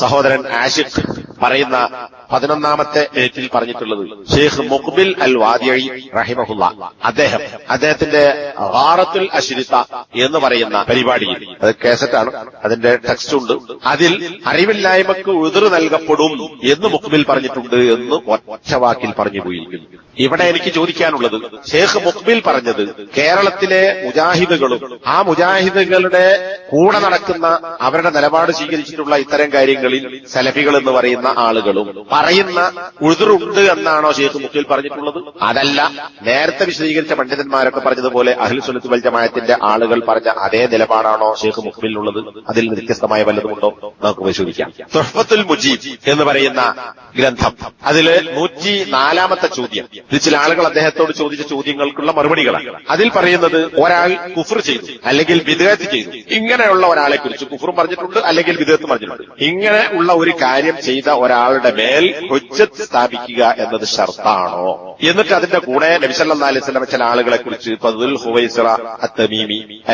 സഹോദരൻ ആഷിഖ്. പറയുന്ന പതിനൊന്നാമത്തെ എഴുത്തിൽ പറഞ്ഞിട്ടുള്ളത് ഷെയ്ഖ് മുഖ്ബിൽ അൽ വാദിയഴി റഹിമഹുല്ല. അദ്ദേഹം അദ്ദേഹത്തിന്റെ വാറത്തുൽ അഷിരിത്ത എന്ന് പറയുന്ന പരിപാടിയിൽ. അത് കേസറ്റാണ് അതിന്റെ ടെക്സ്റ്റ് ഉണ്ട്. അതിൽ അറിവില്ലായ്മക്ക് ഉതിർ നൽകപ്പെടും എന്ന് മുഖ്ബിൽ പറഞ്ഞിട്ടുണ്ട് എന്ന് ഒറ്റവാക്കിൽ പറഞ്ഞു പോയിരിക്കുന്നു. ഇവിടെ എനിക്ക് ചോദിക്കാനുള്ളത് ഷേഖ് മുഖ്ബിൽ പറഞ്ഞത് കേരളത്തിലെ മുജാഹിദുകളും ആ മുജാഹിദുകളുടെ കൂടെ നടക്കുന്ന അവരുടെ നിലപാട് സ്വീകരിച്ചിട്ടുള്ള ഇത്തരം കാര്യങ്ങളിൽ സലഫികൾ എന്ന് പറയുന്ന ആളുകളും പറയുന്ന ഉഴുതുറുണ്ട് എന്നാണോ ഷെയ്ഖ് മുഖ്ബിൽ പറഞ്ഞിട്ടുള്ളത്? അതല്ല. നേരത്തെ വിശദീകരിച്ച പണ്ഡിതന്മാരൊക്കെ പറഞ്ഞതുപോലെ അഹ്ലു സുലത്ത് വൽ ജമായത്തിന്റെ ആളുകൾ പറഞ്ഞ അതേ നിലപാടാണോ ഷെയ്ഖ് മുഖ്ബിലിനുള്ളത് അതിൽ വ്യത്യസ്തമായ വല്ലതുമുണ്ടോ? നമുക്ക് പരിശോധിക്കാം. തുഹഫത്തുൽ മുജീബ് എന്ന് പറയുന്ന ഗ്രന്ഥം. അതിൽ നൂറ്റി നാലാമത്തെ ചോദ്യം. ഇത് ചില ആളുകൾ അദ്ദേഹത്തോട് ചോദിച്ച ചോദ്യങ്ങൾക്കുള്ള മറുപടികളാണ്. അതിൽ പറയുന്നത് ഒരാൾ കുഫർ ചെയ്തു അല്ലെങ്കിൽ വിദേഹത്ത് ചെയ്തു. ഇങ്ങനെയുള്ള ഒരാളെ കുറിച്ച് കുഫറും പറഞ്ഞിട്ടുണ്ട് അല്ലെങ്കിൽ വിദേഹത്ത് പറഞ്ഞിട്ടുണ്ട്. ഇങ്ങനെ ഉള്ള ഒരു കാര്യം ചെയ്ത ഒരാളുടെ മേൽ ഹുജ്ജത്ത് സ്ഥാപിക്കുക എന്നത് ഷർത്താണോ എന്നിട്ട് അതിന്റെ കൂടെ നബിസല്ലാ അലൈഹി സ്വലം ചില ആളുകളെ കുറിച്ച്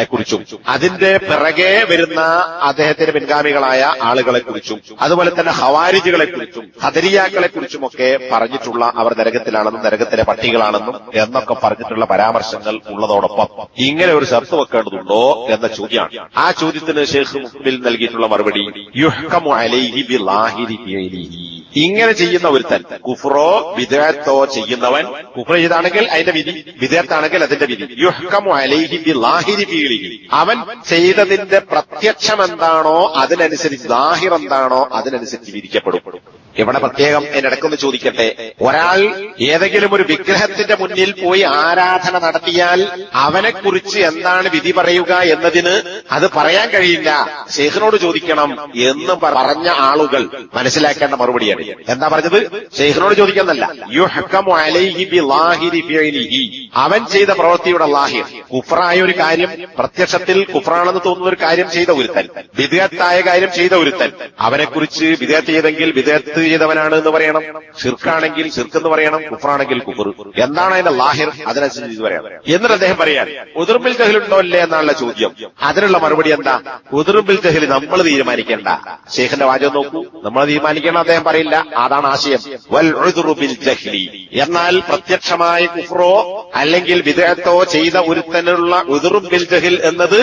കുറിച്ചും അതിന്റെ പിറകെ വരുന്ന അദ്ദേഹത്തിന്റെ പിൻഗാമികളായ ആളുകളെ കുറിച്ചും അതുപോലെ തന്നെ ഹവാരിജികളെ കുറിച്ചും ഹദരിയാക്കളെ കുറിച്ചും ഒക്കെ പറഞ്ഞിട്ടുള്ള അവർ നരകത്തിലാണെന്നും നരകത്തിലെ പട്ടികളാണെന്നും എന്നൊക്കെ പറഞ്ഞിട്ടുള്ള പരാമർശങ്ങൾ ഉള്ളതോടൊപ്പം ഇങ്ങനെ ഒരു ഷർത്ത് വെക്കേണ്ടതുണ്ടോ എന്ന ചോദ്യമാണ്. ആ ചോദ്യത്തിന് ഷെയ്ഖ് മുഖ്ബിൽ നൽകിയിട്ടുള്ള മറുപടി യുഹ്കമു അലൈഹി ബിലാഹിരി ഫിഇലിഹി ഇങ്ങനെ ചെയ്യുന്ന ഒരുത്തൻ കുഫ്രോ വിദേഹത്തോ ചെയ്യുന്നവൻ കുഫ്ര ചെയ്താണെങ്കിൽ അതിന്റെ വിധി വിദേഹത്താണെങ്കിൽ അതിന്റെ വിധി. യുഹ്കമു അലൈഹി ബിലാഹിരി പീളി അവൻ ചെയ്തതിന്റെ പ്രത്യക്ഷം എന്താണോ അതിനനുസരിച്ച് ലാഹിർ എന്താണോ അതിനനുസരിച്ച് വിധിക്കപ്പെടും. ഇവിടെ പ്രത്യേകം എന്നിടക്കൊന്ന് ചോദിക്കട്ടെ. ഒരാൾ ഏതെങ്കിലും ഒരു വിഗ്രഹത്തിന്റെ മുന്നിൽ പോയി ആരാധന നടത്തിയാൽ അവനെക്കുറിച്ച് എന്താണ് വിധി പറയുക എന്നതിന് അത് പറയാൻ കഴിയില്ല. ഷെയ്ഖിനോട് ചോദിക്കണം എന്ന് പറഞ്ഞ ആളുകൾ മനസ്സിലാക്കേണ്ട മറുപടിയാണ്. എന്താ പറഞ്ഞത്? ഷെയ്ഖിനോട് ചോദിക്കുന്നല്ല യുഹക്കമു അലൈഹി ബി ലാഹിരി ഫിഇലിഹി അവൻ ചെയ്ത പ്രവൃത്തിയുടെ ലാഹിർ. കുഫറായ ഒരു കാര്യം പ്രത്യക്ഷത്തിൽ കുഫറാണെന്ന് തോന്നുന്ന ഒരു കാര്യം ചെയ്ത ഒരുത്തൻ. വിദേഹത്തായ കാര്യം ചെയ്ത ഒരുത്തൻ. അവനെക്കുറിച്ച് വിദേഹത്ത് ചെയ്തെങ്കിൽ വിദേഹത്ത് ചെയ്തവനാണ് എന്ന് പറയണം. ഷിർക്കാണെങ്കിൽ ഷിർക്ക് എന്ന് പറയണം. കുഫറാണെങ്കിൽ കുഫർ. എന്താണ് അതിന്റെ ലാഹിർ? അതിനനുസരിച്ച് പറയാം. എന്നിട്ട് അദ്ദേഹം പറയാൻ ഉതിർബിൽ ജഹലുണ്ടോ അല്ലേ എന്നാണുള്ള ചോദ്യം. അതിനുള്ള മറുപടി എന്താ? ഉതിർബിൽ ജഹൽ നമ്മൾ തീരുമാനിക്കേണ്ട. ഷെയ്ഖിന്റെ വാചകം നോക്കൂ. നമ്മൾ തീരുമാനിക്കണം അദ്ദേഹം പറയില്ല. അതാണ് ആശയം. വൽ ഉദ്റുബിൽ ജഹ്ലി. എന്നാൽ പ്രത്യക്ഷമായ കുഫറോ അല്ലെങ്കിൽ വിദേഹത്തോ ചെയ്ത ഒരുത്തനുള്ള ഉതിർബിൽ ജഹിൽ എന്നത്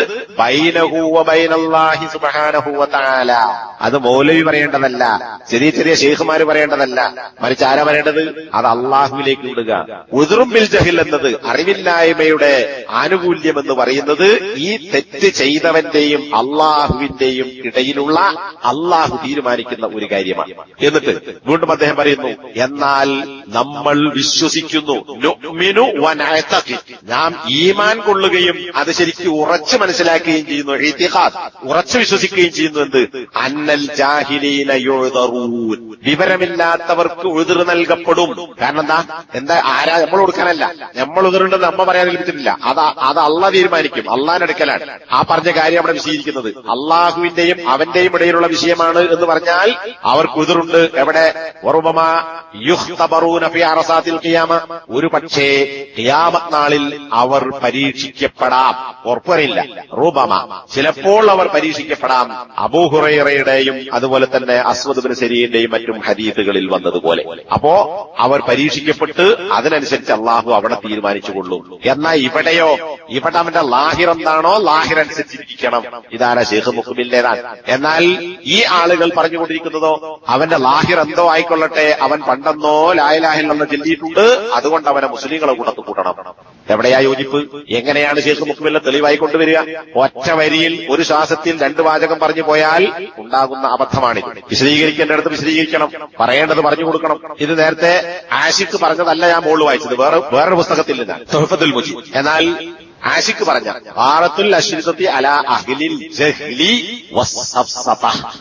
അത് മൗലവി പറയേണ്ടതല്ല. ചെറിയ ചെറിയ ഷെയ്ഖുമാര് പറയേണ്ടതല്ല. മറിച്ച് ആരാ പറയേണ്ടത്? അത് അള്ളാഹുവിലേക്ക് വിടുക. ഉതിറും ബിൽ ജഹിൽ എന്നത് അറിവില്ലായ്മയുടെ ആനുകൂല്യം എന്ന് പറയുന്നത് ഈ തെറ്റ് ചെയ്തവന്റെയും അള്ളാഹുവിന്റെയും ഇടയിലുള്ള അള്ളാഹു തീരുമാനിക്കുന്ന ഒരു കാര്യമാണ്. എന്നിട്ട് വീണ്ടും അദ്ദേഹം പറയുന്നു എന്നാൽ നമ്മൾ വിശ്വസിക്കുന്നു. നാം ഈമാൻ കൊള്ളുകയും അത് ശരിക്കും ഉറച്ചു മനസ്സിലാക്കുകയും ചെയ്യുന്നു. ഇത്തിഖാദ്. ഉറച്ചു വിശ്വസിക്കുകയും ചെയ്യുന്നു എന്ത്? അന്നൽ ജാഹിലീന വിവരമില്ലാത്തവർക്ക് ഉതിർ നൽകപ്പെടും. കാരണം എന്താ? എന്താ? ആരാ? നമ്മൾ കൊടുക്കാനല്ല. നമ്മൾ ഉതിറുണ്ടെന്ന് നമ്മ പറയാൻ ലഭിച്ചിട്ടില്ല. അത് അത് അള്ള തീരുമാനിക്കും. അള്ളാഹിനടുക്കലാണ് ആ പറഞ്ഞ കാര്യം അവിടെ വിശദീകരിക്കുന്നത്. അള്ളാഹുവിന്റെയും അവന്റെയും ഇടയിലുള്ള വിഷയമാണ് എന്ന് പറഞ്ഞാൽ അവർക്ക് ഉതിറുണ്ട് എവിടെ? ഒരു പക്ഷേ ഖിയാമത്ത് നാളിൽ അവർ പരീക്ഷിക്കപ്പെടാം. ഉറപ്പറിയില്ല റൂപമ. ചിലപ്പോൾ അവർ പരീക്ഷിക്കപ്പെടാം. അബൂഹുറയുടെയും അതുപോലെ തന്നെ അസ്വദ് ബിൻ മറ്റും ഹരീതുകളിൽ വന്നതുപോലെ. അപ്പോ അവർ പരീക്ഷിക്കപ്പെട്ട് അതിനനുസരിച്ച് അള്ളാഹു അവിടെ തീരുമാനിച്ചു കൊള്ളും എന്നാൽ ഇവിടെയോ ഇവിടെ അവന്റെ ലാഹിർ എന്താണോ ലാഹിർ അനുസരിച്ചിരിക്കണം ഇതാരാ ഷെയ്ഖ് മുഖ്ബിന്റേതാണ് എന്നാൽ ഈ ആളുകൾ പറഞ്ഞുകൊണ്ടിരിക്കുന്നതോ അവന്റെ ലാഹിർ എന്തോ ആയിക്കൊള്ളട്ടെ അവൻ പണ്ടെന്നോ ലായലാഹിൽ നിന്ന് ചെല്ലിയിട്ടുണ്ട്. അതുകൊണ്ട് അവനെ മുസ്ലിങ്ങളെ കൂട്ടത്ത് കൂട്ടണം എവിടെയാ യോജിപ്പ്? എങ്ങനെയാണ് ശേഖ് മുഖ്ബില്ല തെളിവായി കൊണ്ടുവരിക? ഒറ്റ വരിയിൽ ഒരു ശ്വാസത്തിൽ രണ്ട് വാചകം പറഞ്ഞു പോയാൽ ഉണ്ടാകുന്ന അബദ്ധമാണിത്. വിശദീകരിക്കേണ്ടടുത്ത് വിശദീകരിക്കണം. പറയേണ്ടത് പറഞ്ഞു കൊടുക്കണം. ഇത് നേരത്തെ ആഷിഖ് പറഞ്ഞതല്ല ഞാൻ മോൾ വായിച്ചത്. വേറെ വേറൊരു പുസ്തകത്തിൽ നിന്ന്. മുജി എന്നാൽ ആഷിഖ് പറഞ്ഞ ഭാരത്തുൽ അശ്രിതത്തി അല അഹ്ലിൽ ജഹ്ലി.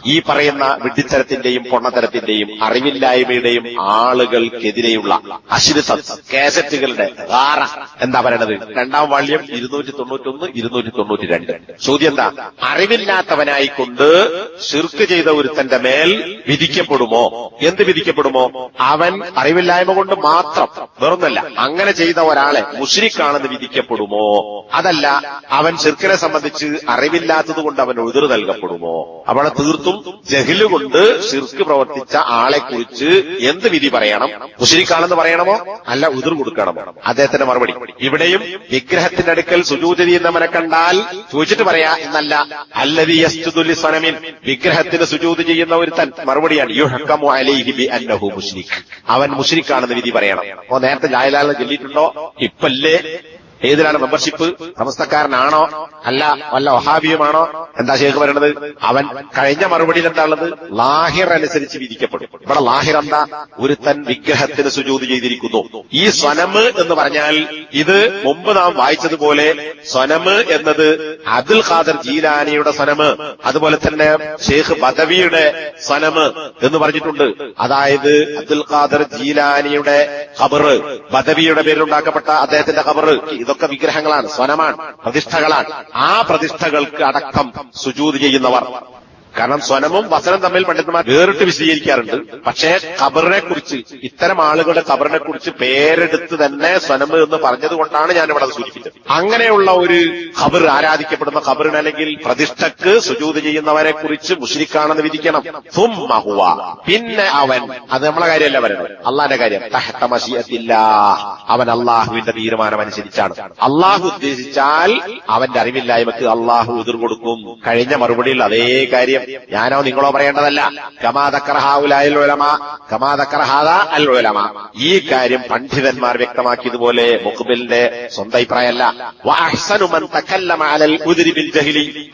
ഈ പറയുന്ന വിഡ്ഢിത്തരത്തിന്റെയും പൊണ്ണത്തരത്തിന്റെയും അറിവില്ലായ്മയുടെയും ആളുകൾക്കെതിരെയുള്ള അശ്രിത കാസറ്റുകളുടെ ധാര. എന്താ പറയണത്? രണ്ടാം വാള്യം ഇരുന്നൂറ്റി തൊണ്ണൂറ്റി ഒന്ന് ഇരുന്നൂറ്റി തൊണ്ണൂറ്റി രണ്ട് ചോദ്യം എന്താ? അറിവില്ലാത്തവനായിക്കൊണ്ട് ശിർക്ക് ചെയ്ത ഒരുത്തന്റെ മേൽ വിധിക്കപ്പെടുമോ? എന്ത് വിധിക്കപ്പെടുമോ? അവൻ അറിവില്ലായ്മ കൊണ്ട് മാത്രം വെറുതല്ല അങ്ങനെ ചെയ്ത ഒരാളെ മുഷ്രിക്കാണെന്ന് വിധിക്കപ്പെടുമോ? അതല്ല അവൻ ശിർക്കിനെ സംബന്ധിച്ച് അറിവില്ലാത്തത് കൊണ്ട് അവൻ ഉതിർ നൽകപ്പെടുമോ? അവളെ തീർത്തും ജഹിൽ കൊണ്ട് ശിർക്ക് പ്രവർത്തിച്ച ആളെ കുറിച്ച് എന്ത് വിധി പറയണം? മുഷിരിക്കാണെന്ന് പറയണമോ? അല്ല ഉതിർ കൊടുക്കണമോ? അദ്ദേഹത്തിന്റെ മറുപടി ഇവിടെയും വിഗ്രഹത്തിന്റെ അടുക്കൽ സുജൂതി ചെയ്യുന്നവനെ കണ്ടാൽ ചോദിച്ചിട്ട് പറയാ എന്നല്ല അല്ലതി യസ്തുദുലി സനമിൻ. വിഗ്രഹത്തിന് സുജൂതി ചെയ്യുന്ന ഒരു തൻ മറുപടിയാണ് യുഹക്കമു അലൈഹി ബി അവൻ മുശ്രിക്കാണെന്ന് വിധി പറയണം. അപ്പോ നേരത്തെ ജായലാലിനെ ചൊല്ലിയിട്ടുണ്ടോ? ഇപ്പല്ലേ ഏതിലാണ് മെമ്പർഷിപ്പ്? സമസ്തക്കാരനാണോ? അല്ല വല്ല ഒഹാബിയുമാണോ എന്താ ശേഖ് പറയണത്? അവൻ കഴിഞ്ഞ മറുപടിയിൽ എന്താ ഉള്ളത്? ലാഹിർ അനുസരിച്ച് വിധിക്കപ്പെടും. ഇവിടെ ലാഹിർ എന്താ? ഒരു തൻ വിഗ്രഹത്തിന് സുജൂത് ചെയ്തിരിക്കുന്നു. ഈ സ്വനമ് എന്ന് പറഞ്ഞാൽ ഇത് മുമ്പ് നാം വായിച്ചതുപോലെ സ്വനമ് എന്നത് അബ്ദുൽ ഖാദർ ജീലാനിയുടെ സ്വനമ് അതുപോലെ തന്നെ ഷെയ്ഖ് ബദവിയുടെ സ്വനമ് എന്ന് പറഞ്ഞിട്ടുണ്ട്. അതായത് അബ്ദുൽ ഖാദർ ജീലാനിയുടെ ഖബറ് ബദവിയുടെ പേരിലുണ്ടാക്കപ്പെട്ട അദ്ദേഹത്തിന്റെ ഖബറ് ഇതൊക്കെ വിഗ്രഹങ്ങളാണ് സ്വനമാണ് പ്രതിഷ്ഠകളാണ്. ആ പ്രതിഷ്ഠകൾക്ക് അടക്കം സുജൂത് ചെയ്യുന്നവർ. കാരണം സ്വനമും വസനം തമ്മിൽ പണ്ഡിതന്മാർ വേറിട്ട് വിശദീകരിക്കാറുണ്ട്. പക്ഷേ ഖബറിനെ കുറിച്ച് ഇത്തരം ആളുകളുടെ ഖബറിനെ കുറിച്ച് പേരെടുത്ത് തന്നെ സ്വനം എന്ന് പറഞ്ഞതുകൊണ്ടാണ് ഞാൻ ഇവിടെ സൂചിപ്പിച്ചത്. അങ്ങനെയുള്ള ഒരു ഖബർ ആരാധിക്കപ്പെടുന്ന ഖബറിന് അല്ലെങ്കിൽ പ്രതിഷ്ഠക്ക് സുജൂത് ചെയ്യുന്നവരെ കുറിച്ച് മുഷ്രിക്കാണെന്ന് വിധിക്കണം. ഫും മഹുവ. പിന്നെ അവൻ അത് നമ്മളെ കാര്യമല്ല പറയുന്നത്. അള്ളാന്റെ കാര്യം. തഹത്തമസിയത്തില്ല അവൻ അള്ളാഹുവിന്റെ തീരുമാനം അനുസരിച്ചാണ്. അള്ളാഹു ഉദ്ദേശിച്ചാൽ അവന്റെ അറിവില്ലായ്മക്ക് അള്ളാഹു എതിർ കൊടുക്കും. കഴിഞ്ഞ മറുപടിയിൽ അതേ കാര്യം ഞാനോ നിങ്ങളോ പറയേണ്ടതല്ല. കമാതക്കറഹാവുലായ ഉലമ കമാതക്കറഹാദ അൽ ഉലമ. ഈ കാര്യം പണ്ഡിതന്മാർ വ്യക്തമാക്കിയതുപോലെ മുഖബിലിന്റെ സ്വന്തം അഭിപ്രായമല്ല.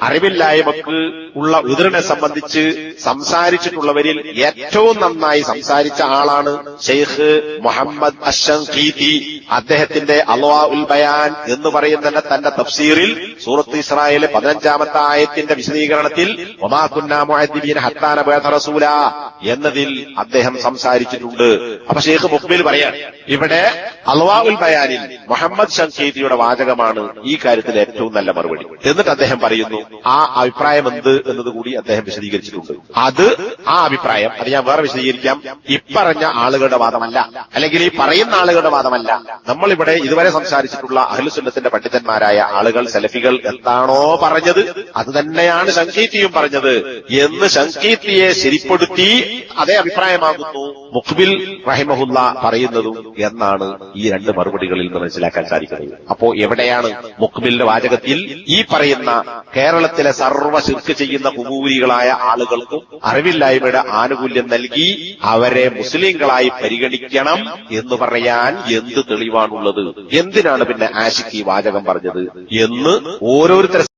അറിവില്ലായ്മക്ക് ഉള്ള ഉതിറിനെ സംബന്ധിച്ച് സംസാരിച്ചിട്ടുള്ളവരിൽ ഏറ്റവും നന്നായി സംസാരിച്ച ആളാണ് ഷെയ്ഖ് മുഹമ്മദ് അഷങ്കീതി അദ്ദേഹത്തിന്റെ അലവാ ഉൽ ബയാൻ എന്ന് പറയുന്ന തന്റെ തഫ്സീറിൽ സൂറത്ത് ഇസ്രായേൽ പതിനഞ്ചാമത്തെ ആയത്തിന്റെ വിശദീകരണത്തിൽ ബഅഥ റസൂല എന്നതിൽ അദ്ദേഹം സംസാരിച്ചിട്ടുണ്ട്. അപ്പൊ ഷെയ്ഖ് മുഖ്ബിൽ പറയാൻ ഇവിടെ അൽവാ ഉൽ ബയാനിൽ മുഹമ്മദ് ഷംഖീദിയുടെ വാചകമാണ് ഈ കാര്യത്തിൽ ഏറ്റവും നല്ല മറുപടി. എന്നിട്ട് അദ്ദേഹം പറയുന്നു ആ അഭിപ്രായം എന്ത് എന്നതുകൂടി അദ്ദേഹം വിശദീകരിച്ചിട്ടുണ്ട്. അത് ആ അഭിപ്രായം അത് ഞാൻ വേറെ വിശദീകരിക്കാം. ഇപ്പറഞ്ഞ ആളുകളുടെ വാദമല്ല അല്ലെങ്കിൽ ഈ പറയുന്ന ആളുകളുടെ വാദമല്ല. നമ്മളിവിടെ ഇതുവരെ സംസാരിച്ചിട്ടുള്ള അഹ്ലുസുന്നത്തിന്റെ പണ്ഡിതന്മാരായ ആളുകൾ സെലഫികൾ എന്താണോ പറഞ്ഞത് അത് തന്നെയാണ് ശങ്കീത്തിയും പറഞ്ഞത്. എന്ന് ശങ്കീത്തിയെ ശരിപ്പെടുത്തി അതേ അഭിപ്രായമാകുന്നു. മുഖ്ബിൽ റഹിമഹുല്ല പറയുന്നതും എന്നാണ് ഈ രണ്ട് മറുപടികളിൽ നിന്ന് മനസ്സിലാക്കാൻ സാധിക്കുന്നത്. അപ്പോ എവിടെയാണ് മുഖ്ബിലിന്റെ വാചകത്തിൽ ഈ പറയുന്ന കേരളത്തിലെ സർവ ശിർക്ക് ചെയ്യുന്ന കുമൂരികളായ ആളുകൾക്കും അറിവില്ലായ്മയുടെ ആനുകൂല്യം നൽകി അവരെ മുസ്ലിങ്ങളായി പരിഗണിക്കണം എന്ന് പറയാൻ എന്ത് തെളിവാണുള്ളത്? എന്തിനാണ് പിന്നെ ആഷിഖ് ഈ വാചകം പറഞ്ഞത് എന്ന് ഓരോരുത്തരെ